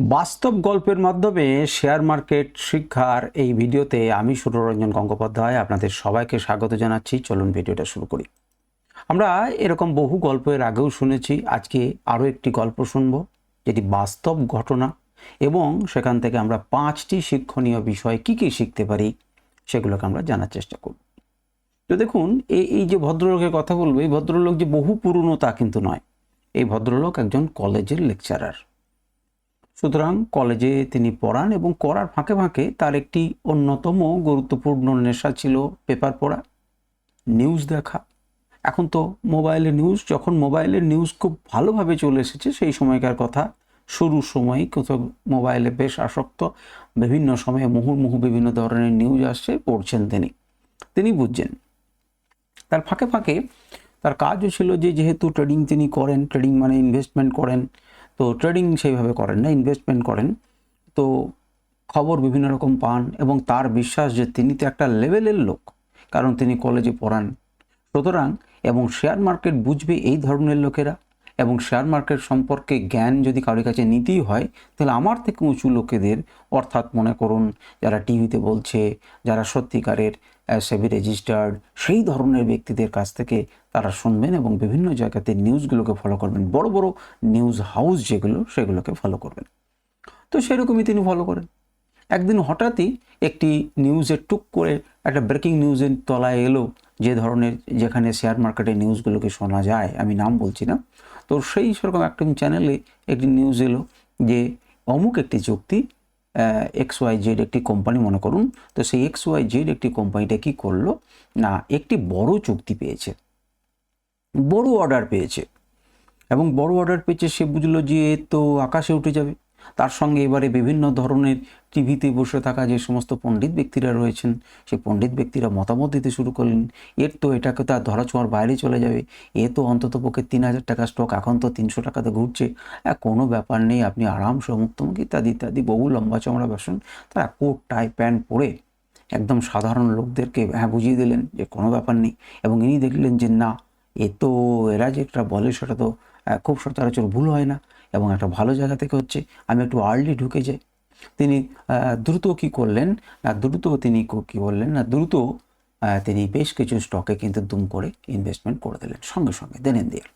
বাস্তব গল্পের মাধ্যমে শেয়ার মার্কেট শিক্ষার এই ভিডিওতে আমি সুররঞ্জন গঙ্গোপাধ্যায় আপনাদের সবাইকে স্বাগত জানাচ্ছি। চলুন ভিডিওটা শুরু করি। আমরা এরকম বহু গল্পের আগেও শুনেছি, আজকে আরও একটি গল্প শুনব, যেটি বাস্তব ঘটনা এবং সেখান থেকে আমরা পাঁচটি শিক্ষণীয় বিষয় কি কি শিখতে পারি সেগুলোকে আমরা জানার চেষ্টা করব। তো দেখুন এই এই যে ভদ্রলোকের কথা বলব, এই ভদ্রলোক যে বহু পুরনো তা কিন্তু নয়। এই ভদ্রলোক একজন কলেজের লেকচারার। সুতরাং কলেজে তিনি পড়ান এবং করার ফাঁকে ফাঁকে তার একটি অন্যতম গুরুত্বপূর্ণ নেশা ছিল পেপার পড়া, নিউজ দেখা। এখন তো মোবাইলে নিউজ, যখন মোবাইলের নিউজ খুব ভালোভাবে চলে এসেছে, সেই সময়কার কথা। শুরুর সময় কোথাও মোবাইলে বেশ আসক্ত। বিভিন্ন সময়ে মুহুর্মুহু বিভিন্ন ধরনের নিউজ আসছে, পড়ছেন তিনি। তিনি বুঝছেন। তার ফাঁকে ফাঁকে তার কাজও ছিল যে, যেহেতু ট্রেডিং তিনি করেন, ট্রেডিং মানে ইনভেস্টমেন্ট করেন তো ট্রেডিং সেইভাবে করেন না ইনভেস্টমেন্ট করেন। তো খবর বিভিন্ন রকম পান এবং তার বিশ্বাস যে তিনি তো একটা লেভেলের লোক, কারণ তিনি কলেজে পড়ান। সুতরাং এবং শেয়ার মার্কেট বুঝবে এই ধরনের লোকেরা এবং শেয়ার মার্কেট সম্পর্কে জ্ঞান যদি কারোর কাছে নিতেই হয়, তাহলে আমার থেকে উঁচু লোকেদের অর্থাৎ মনে করুন যারা টিভিতে বলছে, যারা সত্যিকারের সেবি রেজিস্টার্ড, সেই ধরনের ব্যক্তিদের কাছ থেকে তারা শুনবেন এবং বিভিন্ন জায়গাতে নিউজগুলোকে ফলো করবেন। বড় বড় নিউজ হাউস যেগুলো, সেগুলোকে ফলো করবেন। তো সেরকমই তিনি ফলো করেন। একদিন হঠাৎই একটি নিউজে টুক করে একটা ব্রেকিং নিউজের তলায় এলো, যে ধরনের যেখানে শেয়ার মার্কেটের নিউজগুলোকে শোনা যায়, আমি নাম বলছি না। তো সেই সেরকম একটা চ্যানেলে একটি নিউজ এলো, যে অমুক একটি চুক্তি এক্স ওয়াই জেড একটি কোম্পানি মনে করুন। তো সেই এক্স ওয়াই জেড একটি কোম্পানিটা কি করল? না, একটি বড় চুক্তি পেয়েছে। বড় অর্ডার পেয়েছে। এবং বড় অর্ডার পেয়েছে সে বুঝলো যে তো আকাশে উঠে যাবে। তার সঙ্গে এবারে বিভিন্ন ধরনের টিভিতে বসে থাকা যে সমস্ত পণ্ডিত ব্যক্তিরা রয়েছেন সেই পণ্ডিত ব্যক্তিরা মতামত দিতে শুরু করলেন, এর তো এটাকে তার ধরা ছোঁয়ার বাইরে চলে যাবে। এ তো অন্তত পক্ষে তিন হাজার টাকা স্টক এখন তো তিনশো টাকাতে ঘুরছে। হ্যাঁ কোনো ব্যাপার নেই, আপনি আরামসে মুক্তমুখ ইত্যাদি ইত্যাদি, বহু লম্বা চমড়া বাসন তারা কোট টাই প্যান্ট পরে একদম সাধারণ লোকদেরকে হ্যাঁ বুঝিয়ে দিলেন যে কোনো ব্যাপার নেই। এবং ইনি দেখলেন যে না, এ তো এরা যেটা বলে সেটা তো খুব সচরাচর ভুল হয় না। এবং একটা ভালো জায়গা থেকে হচ্ছে আমি একটু আর্লি ঢুকে যাই। তিনি দ্রুত কি করলেন? না, দ্রুত তিনি কি বললেন? না, দ্রুত তিনি বেশ কিছু স্টকে কিন্তু দুম করে ইনভেস্টমেন্ট করে দিলেন, সঙ্গে সঙ্গে দেনেন দিয়ে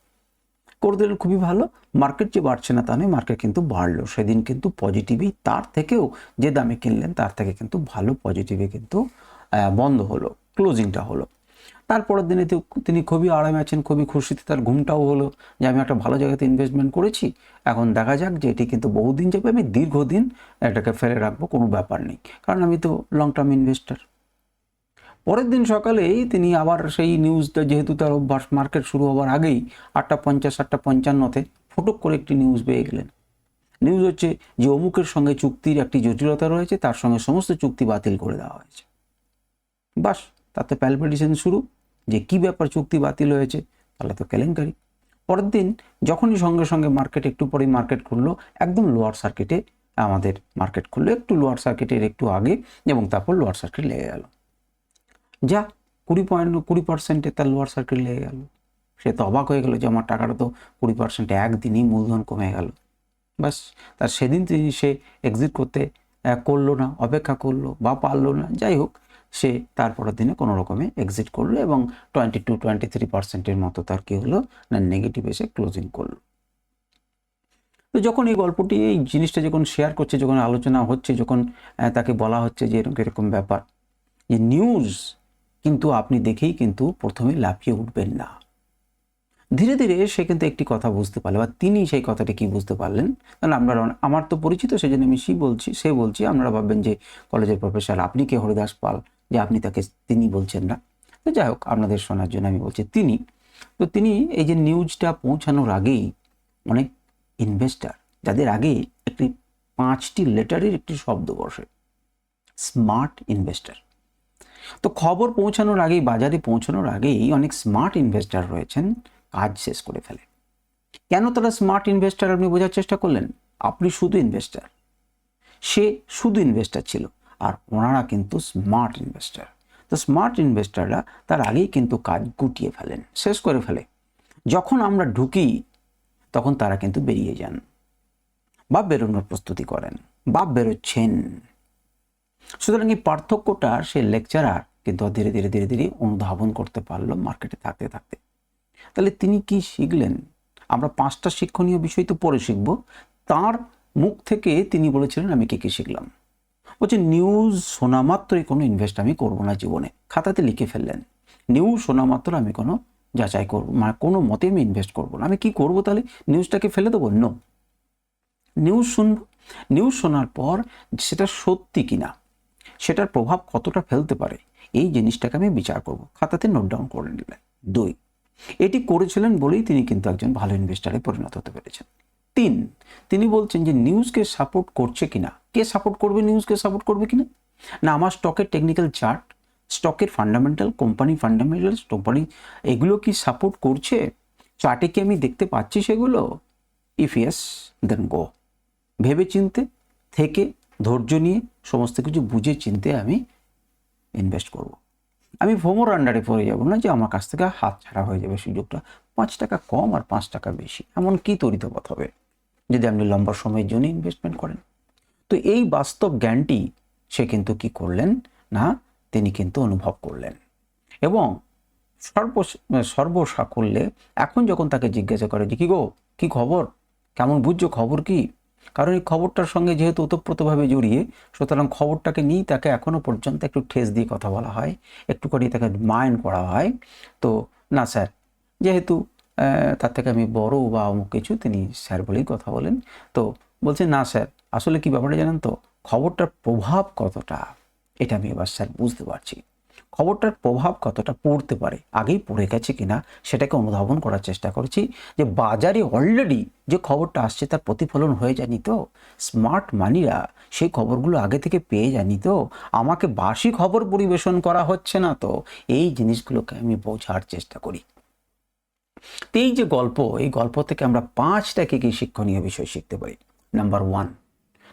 করে দিলেন খুবই ভালো। মার্কেট যে বাড়ছে না তা নয় মার্কেট কিন্তু বাড়লো। সেদিন কিন্তু পজিটিভই তার থেকেও যে দামে কিনলেন, তার থেকে কিন্তু ভালো পজিটিভে কিন্তু বন্ধ হলো ক্লোজিংটা হলো। তারপরের দিনে তিনি খুবই আরামে আছেন, খুবই খুশিতে তার ঘুমটাও হলো যে আমি একটা ভালো জায়গাতে ইনভেস্টমেন্ট করেছি। এখন দেখা যাক যে এটি কিন্তু বহুদিন যাবে, আমি দীর্ঘদিন এটাকে ফেলে রাখব, কোনো ব্যাপার নেই। কারণ আমি তো লং টার্ম ইনভেস্টার পরের দিন সকালেই তিনি আবার সেই নিউজটা যেহেতু তার অভ্যাস মার্কেট শুরু হওয়ার আগেই আটটা পঞ্চাশ, আটটা পঞ্চান্নতে ফটোক করে একটি নিউজ পেয়ে গেলেন। নিউজ হচ্ছে যে অমুকের সঙ্গে চুক্তির একটি জটিলতা রয়েছে, তার সঙ্গে সমস্ত চুক্তি বাতিল করে দেওয়া হয়েছে। বাস তাতে প্যালপিটেশন শুরু, যে কি ব্যাপার চুক্তি বাতিল হয়েছে, তাহলে তো কেলেঙ্কারি। পরের দিন যখনই সঙ্গে সঙ্গে মার্কেট একটু পরেই মার্কেট খুললো, একদম লোয়ার সার্কিটে আমাদের মার্কেট খুললো, একটু লোয়ার সার্কিটের একটু আগে এবং তারপর লোয়ার সার্কিট লেগে গেল। যা কুড়ি পয়েন্ট, কুড়ি পার্সেন্টে তার লোয়ার সার্কিট লেগে গেল। সে তো অবাক হয়ে গেল যে আমার টাকাটা তো কুড়ি পার্সেন্টে একদিনই মূলধন কমে গেল। বাস তার সেদিন তিনি সে এক্সিট করতে করল না, অপেক্ষা করল বা পারল না, যাই হোক সে তারপরের দিনে কোনো রকমে এক্সিট করল এবং টোয়েন্টি টু টোয়েন্টি থ্রি পার্সেন্টের মতো তার কী হলো না নেগেটিভ এসে ক্লোজিং করল। তো যখন এই গল্পটি, এই জিনিসটা যখন শেয়ার করছে, যখন আলোচনা হচ্ছে, যখন তাকে বলা হচ্ছে যে এরকম এরকম ব্যাপার, যে নিউজ কিন্তু আপনি দেখেই কিন্তু প্রথমে লাফিয়ে উঠবেন না। ধীরে ধীরে সে কিন্তু একটি কথা বুঝতে পারল বা তিনি সেই কথাটি কি বুঝতে পারলেন? কারণ আমরা, আমার তো পরিচিত সেই জন্য আমি সে বলছি সে বলছি আপনারা ভাববেন যে কলেজের প্রফেসর আপনি কে হরিদাস পাল? যে আপনি তাকে, তিনি বলছেন না। তো যাই হোক, আপনাদের শোনার জন্য আমি বলছি তিনি। তো তিনি এই যে নিউজটা পৌঁছানোর আগেই অনেক ইনভেস্টার যাদের আগে একটি, পাঁচটি লেটারের একটি শব্দ বসে। স্মার্ট ইনভেস্টার তো খবর পৌঁছানোর আগেই, বাজারে পৌঁছানোর আগেই অনেক স্মার্ট ইনভেস্টার রয়েছেন, কাজ শেষ করে ফেলে। কেন তারা স্মার্ট ইনভেস্টার আপনি বোঝার চেষ্টা করলেন? আপনি শুধু ইনভেস্টার সে শুধু ইনভেস্টার ছিল। আর ওনারা কিন্তু স্মার্ট ইনভেস্টার তো স্মার্ট ইনভেস্টাররা তার আগেই কিন্তু কাজ গুটিয়ে ফেলেন, শেষ করে ফেলে। যখন আমরা ঢুকি, তখন তারা কিন্তু বেরিয়ে যান, বা বেরোনোর প্রস্তুতি করেন, বা বেরোচ্ছেন। সুতরাং এই পার্থক্যটা সে লেকচারার কিন্তু ধীরে ধীরে ধীরে ধীরে অনুধাবন করতে পারল মার্কেটে থাকতে থাকতে। তাহলে তিনি কি শিখলেন? আমরা পাঁচটা শিক্ষণীয় বিষয় তো পরে শিখব। তার মুখ থেকে তিনি বলেছিলেন, আমি কি কি শিখলাম? বলছে নিউজ শোনা মাত্রই কোনো ইনভেস্ট আমি করব না জীবনে। খাতাতে লিখে ফেললেন। নিউজ শোনা মাত্র আমি কোনো যাচাই করব মানে কোনো মতে আমি ইনভেস্ট করব না। আমি কি করব তাহলে? নিউজটাকে ফেলে দেবো? নো নিউজ শুনব? নিউজ শোনার পর সেটা সত্যি কিনা? সেটার প্রভাব কতটা ফেলতে পারে? এই জিনিসটাকে আমি বিচার করব। খাতাতে নোট ডাউন করে নিলেন। দুই। এটি করেছিলেন বলেই তিনি কিন্তু একজন ভালো ইনভেস্টারে পরিণত হতে পেরেছেন। তিন। তিনি বলছেন যে নিউজকে সাপোর্ট করছে কিনা? কে সাপোর্ট করবে নিউজকে সাপোর্ট করবে কিনা? না, আমার স্টকের টেকনিক্যাল চার্ট স্টকের ফান্ডামেন্টাল কোম্পানি ফান্ডামেন্টাল কোম্পানি এগুলো কি সাপোর্ট করছে? চার্টে কি আমি দেখতে পাচ্ছি সেগুলো? ইফ ইয়েস দেন গো ভেবে চিনতে, থেকে ধৈর্য নিয়ে সমস্ত কিছু বুঝে চিনতে আমি ইনভেস্ট করব। আমি ভোমোর আন্ডারে পড়ে যাব না যে আমার কাছ থেকে হাত ছাড়া হয়ে যাবে সুযোগটা। পাঁচ টাকা কম আর পাঁচ টাকা বেশি। এমন কি তরিতপথ হবে। যদি আপনি লম্বা সময়ের জন্য ইনভেস্টমেন্ট করেন। তো এই বাস্তব জ্ঞানটি সে কিন্তু কি করলেন না, তিনি কিন্তু অনুভব করলেন। এবং সর্ব, সর্বসাকল্যে এখন যখন তাকে জিজ্ঞাসা করে যে, কি গো, কি খবর? কেমন বুঝছ? খবর কি? কারণ এই খবরটার সঙ্গে যেহেতু ওতপ্রোতভাবে জড়িয়ে, সুতরাং খবরটাকে নিয়েই তাকে এখনও পর্যন্ত একটু ঠেস দিয়ে কথা বলা হয় একটু করে তাকে মাইন্ড করা হয়। তো না স্যার, যেহেতু তার থেকে আমি বড় বা অমুক কিছু, তিনি স্যার বলেই কথা বলেন। তো বলছেন না স্যার, আসলে কি ব্যাপারটা জানেন তো? খবরটার প্রভাব কতটা? এটা আমি এবার স্যার বুঝতে পারছি। খবরটার প্রভাব কতটা পড়তে পারে? আগেই পড়ে গেছে কিনা সেটাকে অনুধাবন করার চেষ্টা করছি যে বাজারে অলরেডি যে খবরটা আসছে তার প্রতিফলন হয়ে জানি তো? স্মার্ট মানিরা সেই খবরগুলো আগে থেকে পেয়ে জানি তো? আমাকে বাসি খবর পরিবেশন করা হচ্ছে না তো? এই জিনিসগুলোকে আমি বোঝার চেষ্টা করি। এই যে গল্প, এই গল্প থেকে আমরা পাঁচটা কি কি শিক্ষণীয় বিষয় শিখতে পারি? নাম্বার ওয়ান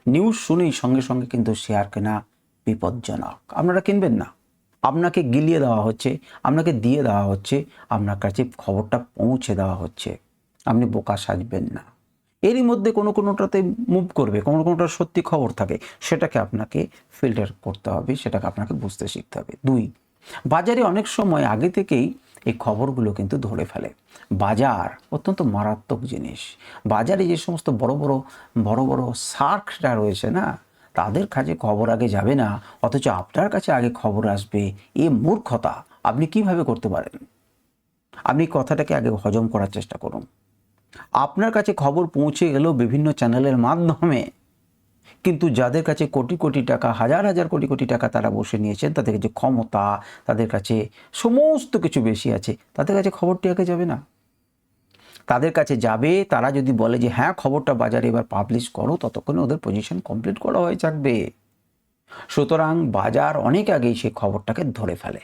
নিউজ শুনেই সঙ্গে সঙ্গে কিন্তু শেয়ার কেনা বিপজ্জনক। আপনারা কিনবেন না। আপনাকে গিলিয়ে দেওয়া হচ্ছে, আপনাকে দিয়ে দেওয়া হচ্ছে, আপনার কাছে খবরটা পৌঁছে দেওয়া হচ্ছে। আপনি বোকা সাজবেন না। এরই মধ্যে কোনো কোনোটাতে মুভ করবে, কোনো কোনোটা সত্যি খবর থাকে, সেটাকে আপনাকে ফিল্টার করতে হবে, সেটাকে আপনাকে বুঝতে শিখতে হবে। দুই, বাজারে অনেক সময় আগে থেকেই এই খবরগুলো কিন্তু ধরে ফেলে। বাজার অত্যন্ত মারাত্মক জিনিস। বাজারে যে সমস্ত বড় বড় বড় বড় সার্কটা রয়েছে না, তাদের কাছে খবর আগে যাবে না, অথচ আপনার কাছে আগে খবর আসবে, এ মূর্খতা। আপনি কীভাবে করতে পারেন? আপনি কথাটাকে আগে হজম করার চেষ্টা করুন। আপনার কাছে খবর পৌঁছে গেল বিভিন্ন চ্যানেলের মাধ্যমে। কিন্তু যাদের কাছে কোটি কোটি টাকা, হাজার হাজার কোটি কোটি টাকা তারা বসে নিয়েছেন, তাদের কাছে ক্ষমতা, তাদের কাছে সমস্ত কিছু বেশি আছে, তাদের কাছে খবরটি আগে যাবে না। তাদের কাছে যাবে, তারা যদি বলে যে হ্যাঁ খবরটা বাজারে এবার পাবলিশ করো, ততক্ষণে ওদের পজিশন কমপ্লিট করা হয়ে থাকবে। সুতরাং বাজার অনেক আগেই সেই খবরটাকে ধরে ফেলে।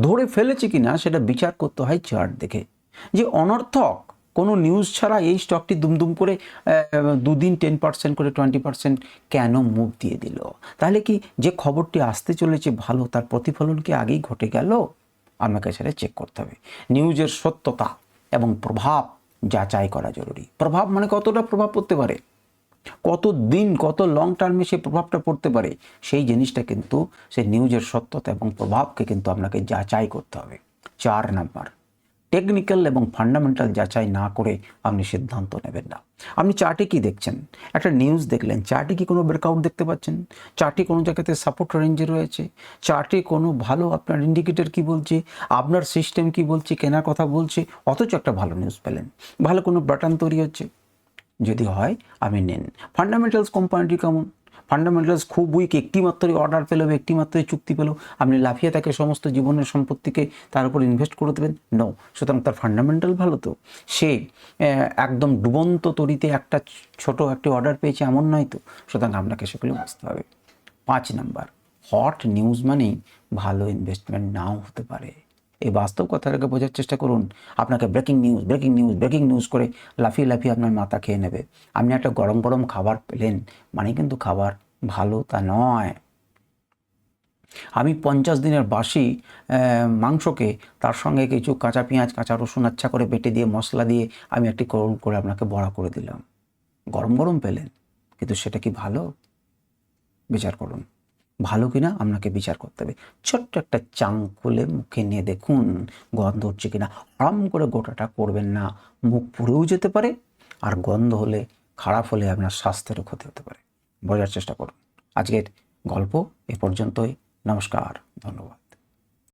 ধরে ফেলেছে কি না সেটা বিচার করতে হয় চার্ট দেখে। যে অনর্থক কোনো নিউজ ছাড়া এই স্টকটি দুমদুম করে দুদিন টেন পার্সেন্ট করে টোয়েন্টি পার্সেন্ট কেন মুভ দিয়ে দিল? তাহলে কি যে খবরটি আসতে চলেছে ভালো, তার প্রতিফলন কি আগেই ঘটে গেল? আমাকে সেটা চেক করতে হবে। নিউজের সত্যতা এবং প্রভাব যাচাই করা জরুরি। প্রভাব মানে কতটা প্রভাব পড়তে পারে? কত দিন, কত লং টার্মে সে প্রভাবটা পড়তে পারে? সেই জিনিসটা কিন্তু, সেই নিউজের সত্যতা এবং প্রভাবকে কিন্তু আপনাকে যাচাই করতে হবে। চার নাম্বার টেকনিক্যাল এবং ফান্ডামেন্টাল যাচাই না করে আপনি সিদ্ধান্ত নেবেন না। আপনি চার্টে কি দেখছেন? একটা নিউজ দেখলেন, চার্টে কি কোনো ব্রেকআউট দেখতে পাচ্ছেন? চার্টে কোনো জায়গাতে সাপোর্ট রেঞ্জে রয়েছে? চার্টে কোনো ভালো আপনার ইন্ডিকেটর কি বলছে? আপনার সিস্টেম কি বলছে? কেনার কথা বলছে? অথচ একটা ভালো নিউজ পেলেন। ভালো কোনো বাটন তৈরি হচ্ছে? যদি হয় আমি নেন। ফান্ডামেন্টালস কোম্পানিটি কেমন? ফান্ডামেন্টালস খুব উইক একটি মাত্রই অর্ডার পেল একটি মাত্রই চুক্তি পেল। আপনি লাফিয়ে তাকে সমস্ত জীবনের সম্পত্তিকে তার উপর ইনভেস্ট করে দেবেন? নো সুতরাং তার ফান্ডামেন্টাল ভালো তো। সে একদম ডুবন্ত তরিতে একটা ছোট একটি অর্ডার পেয়েছে, এমন নয় তো। সুতরাং আপনাকে সেগুলো বুঝতে হবে। পাঁচ নাম্বার হট নিউজ মানেই ভালো ইনভেস্টমেন্ট নাও হতে পারে। এই বাস্তব কথাটাকে বোঝার চেষ্টা করুন। আপনাকে breaking news breaking news breaking news করে লাফিয়ে লাফিয়ে আপনার মাথা খেয়ে নেবে। আপনি একটা গরম গরম খাবার পেলেন মানে কিন্তু খাবার ভালো তা নয়। আমি পঞ্চাশ দিনের বাসি মাংসকে তার সঙ্গে কিছু কাঁচা পেঁয়াজ, কাঁচা রসুন আচ্ছা করে বেটে দিয়ে, মশলা দিয়ে আমি একটি করুন করে আপনাকে বড়া করে দিলাম। গরম গরম পেলেন, কিন্তু সেটা কি ভালো? বিচার করুন। ভালো কিনা আপনাকে বিচার করতে হবে। ছোট্ট একটা চাং খুলে মুখে নিয়ে দেখুন গন্ধ হচ্ছে কিনা। আরাম করে গোটাটা করবেন না। মুখ পুড়েও যেতে পারে আর গন্ধ হলে খারাপ হলে আপনার স্বাস্থ্যেরও ক্ষতি হতে পারে। বোঝার চেষ্টা করুন। আজকের গল্প এ পর্যন্তই। নমস্কার। ধন্যবাদ।